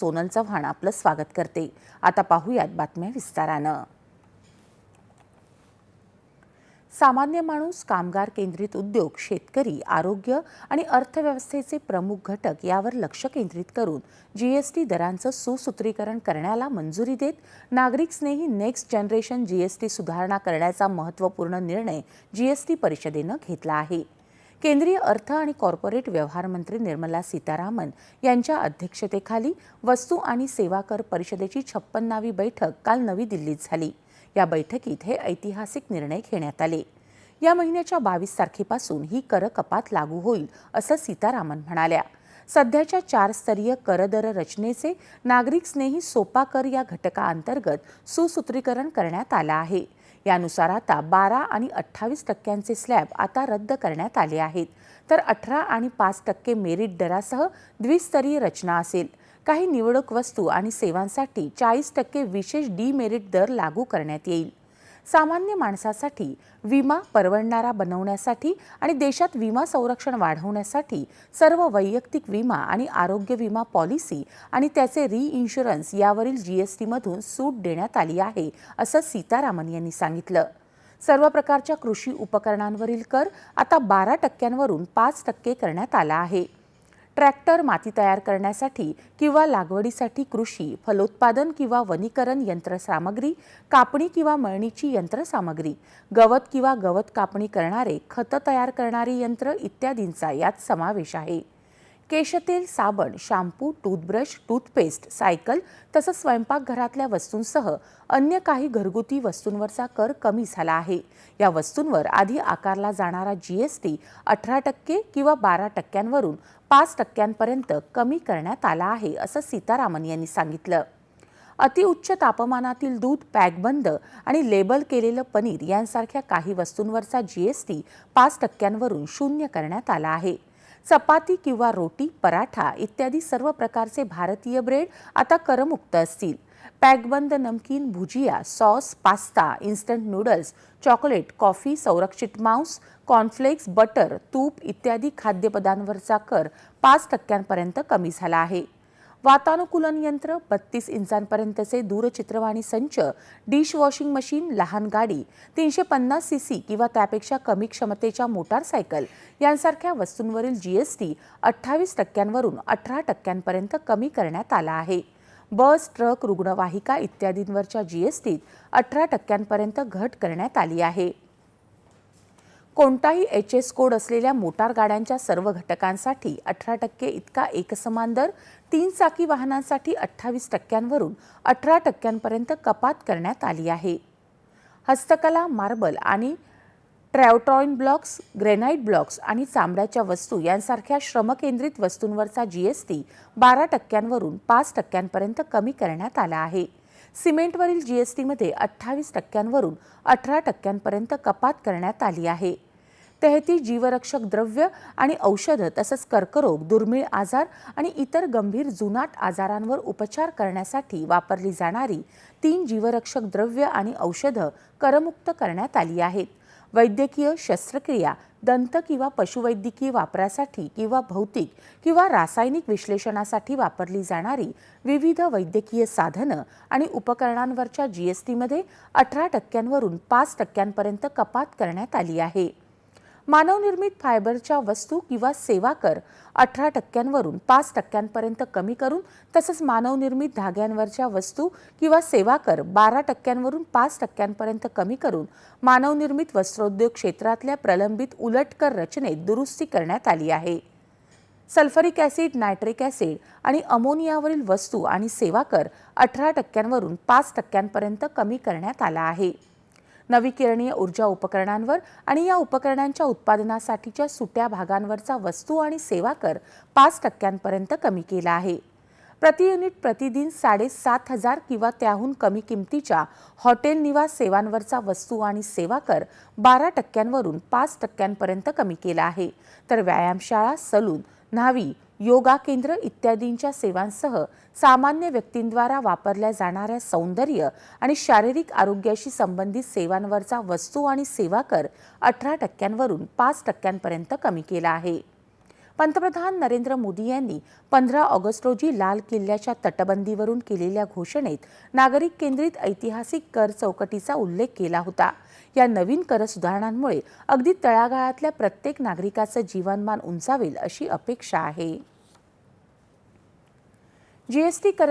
सोनल चव्हाण आपलं स्वागत करते. आता पाहूयात बातम्या विस्तारानं. सामान्य माणूस कामगार केंद्रित उद्योग शेतकरी आरोग्य आणि अर्थव्यवस्थेचे प्रमुख घटक यावर लक्ष केंद्रित करून जीएसटी दरांचं सुसूत्रीकरण करण्याला मंजुरी देत नागरिक स्नेही नेक्स्ट जनरेशन जीएसटी सुधारणा करण्याचा महत्त्वपूर्ण निर्णय जीएसटी परिषदेनं घेतला आहे. केंद्रीय अर्थ आणि कॉर्पोरेट व्यवहार मंत्री निर्मला सीतारामन यांच्या अध्यक्षतेखाली वस्तू आणि सेवा कर परिषदेची छप्पन्नावी बैठक काल नवी दिल्लीत झाली. या बैठकीत हे ऐतिहासिक निर्णय घेण्यात आले. या महिन्याच्या बावीस तारखेपासून ही कर कपात लागू होईल असं सीतारामन म्हणाल्या. सध्याच्या चार स्तरीय करदर रचनेचे नागरिक स्नेही सोपा कर या घटकाअंतर्गत सुसूत्रीकरण करण्यात आलं आहे. यानुसार आता बारा आणि अठ्ठावीस टक्क्यांचे स्लॅब आता रद्द करण्यात आले आहेत. तर अठरा आणि पाच टक्के मेरिट दरासह द्विस्तरीय रचना असेल. काही निवडक वस्तू आणि सेवांसाठी चाळीस टक्के विशेष डीमेरिट दर लागू करण्यात येईल. सामान्य माणसासाठी विमा परवडणारा बनवण्यासाठी आणि देशात विमा संरक्षण वाढवण्यासाठी सर्व वैयक्तिक विमा आणि आरोग्य विमा पॉलिसी आणि त्याचे री इन्शुरन्स यावरील जीएसटीमधून सूट देण्यात आली आहे असं सीतारामन यांनी सांगितलं. सर्व प्रकारच्या कृषी उपकरणांवरील कर आता बारा टक्क्यांवरून पाच टक्के करण्यात आला आहे. ट्रॅक्टर माती तयार करण्यासाठी किंवा लागवडीसाठी कृषी फलोत्पादन किंवा वनीकरण यंत्रसामग्री कापणी किंवा मळणीची यंत्रसामग्री गवत किंवा गवत कापणी करणारे खतं तयार करणारी यंत्र इत्यादींचा यात समावेश आहे. केशतेल साबण शॅम्पू टूथब्रश टूथपेस्ट सायकल तसंच स्वयंपाकघरातल्या वस्तूंसह अन्य काही घरगुती वस्तूंवरचा कर कमी झाला आहे. या वस्तूंवर आधी आकारला जाणारा जीएसटी अठरा टक्के किंवा बारा टक्क्यांवरून पाच टक्क्यांपर्यंत कमी करण्यात आला आहे असं सीतारामन यांनी सांगितलं. अतिउच्च तापमानातील दूध पॅकबंद आणि लेबल केलेलं पनीर यांसारख्या काही वस्तूंवरचा जीएसटी पाच टक्क्यांवरून शून्य करण्यात आला आहे. चपाती किंवा रोटी पराठा इत्यादी सर्व प्रकारचे भारतीय ब्रेड आता करमुक्त असतील. पॅकबंद namkeen bhujia sauce pasta instant noodles chocolate coffee संरक्षित मांस कॉर्नफ्लेक्स बटर तूप इत्यादी खाद्यपदांवरचा कर पाच टक्क्यांपर्यंत कमी झाला आहे. वातानुकूलन यंत्र बत्तीस इंचांपर्यंतचे दूरचित्रवाणी संच डिश वॉशिंग मशीन लहान गाडी तीनशे पन्नास सी सी किंवा त्यापेक्षा कमी क्षमतेच्या मोटारसायकल यांसारख्या वस्तूंवरील जीएसटी अठ्ठावीस टक्क्यांवरून अठरा टक्क्यांपर्यंत कमी करण्यात आला आहे. बस ट्रक रुग्णवाहिका इत्यादींवरच्या जीएसटीत अठरा टक्क्यांपर्यंत घट करण्यात आली आहे. कोणताही एच एस कोड असलेल्या मोटार गाड्यांच्या सर्व घटकांसाठी अठरा टक्के इतका एकसमान दर तीन चाकी वाहनांसाठी अठ्ठावीस टक्क्यांवरून अठरा टक्क्यांपर्यंत कपात करण्यात आली आहे. हस्तकला मार्बल आणि ट्रॅवट्रॉइन ब्लॉक्स ग्रेनाइट ब्लॉक्स आणि चामड्याच्या वस्तू यांसारख्या श्रमकेंद्रित वस्तूंवरचा जीएसटी बारा टक्क्यांवरून पाच टक्क्यांपर्यंत कमी करण्यात आला आहे. सिमेंटवरील जीएसटीमध्ये अठ्ठावीस टक्क्यांवरून अठरा टक्क्यांपर्यंत कपात करण्यात आली आहे. तेहतीस जीवरक्षक द्रव्य आणि औषधं तसंच कर्करोग दुर्मिळ आजार आणि इतर गंभीर जुनाट आजारांवर उपचार करण्यासाठी वापरली जाणारी तीन जीवरक्षक द्रव्य आणि औषधं करमुक्त करण्यात आली आहेत. वैद्यकीय शस्त्रक्रिया दंत किंवा पशुवैद्यकीय वापरासाठी किंवा भौतिक किंवा रासायनिक विश्लेषणासाठी वापरली जाणारी विविध वैद्यकीय साधनं आणि उपकरणांवरच्या जीएसटीमध्ये अठरा टक्क्यांवरून पाच टक्क्यांपर्यंत कपात करण्यात आली आहे. मानवनिर्मित फायबरच्या वस्तू किंवा सेवा कर अठरा टक्क्यांवरून पाच टक्क्यांपर्यंत कमी करून तसंच मानवनिर्मित धाग्यांवरच्या वस्तू किंवा सेवा कर बारा टक्क्यांवरून पाच टक्क्यांपर्यंत कमी करून मानवनिर्मित वस्त्रोद्योग क्षेत्रातल्या प्रलंबित उलटकर रचनेत दुरुस्ती करण्यात आली आहे. सल्फरिक ॲसिड नायट्रिक ॲसिड आणि अमोनियावरील वस्तू आणि सेवा कर अठरा टक्क्यांवरून पाच टक्क्यांपर्यंत कमी करण्यात आला आहे. नवीकरणीय ऊर्जा उपकरणांवर आणि या उपकरणांच्या उत्पादनासाठीच्या सुट्या भागांवरचा वस्तू आणि सेवा कर पाच टक्क्यांपर्यंत कमी केला आहे. प्रति युनिट प्रतिदिन साडेसात हजार किंवा त्याहून कमी किमतीच्या हॉटेल निवास सेवांवरचा वस्तू आणि सेवा कर बारा टक्क्यांवरून पाच टक्क्यांपर्यंत कमी केला आहे. तर व्यायामशाळा सलून न्हावी योगा केंद्र इत्यादींच्या सेवांसह सामान्य व्यक्तींद्वारा वापरल्या जाणाऱ्या सौंदर्य आणि शारीरिक आरोग्याशी संबंधित सेवांवरचा वस्तू आणि सेवा कर अठरा टक्क्यांवरून पाच टक्क्यांपर्यंत कमी केला आहे. पंतप्रधान नरेंद्र मोदी यांनी पंधरा ऑगस्ट रोजी लाल किल्ल्याच्या तटबंदीवरून केलेल्या घोषणेत नागरिक केंद्रित ऐतिहासिक कर चौकटीचा उल्लेख केला होता. या नवीन कर सुधारणांमुळे अगदी तळागाळातल्या प्रत्येक नागरिकाचं जीवनमान उंचावेल अशी अपेक्षा आहे. जीएसटी कर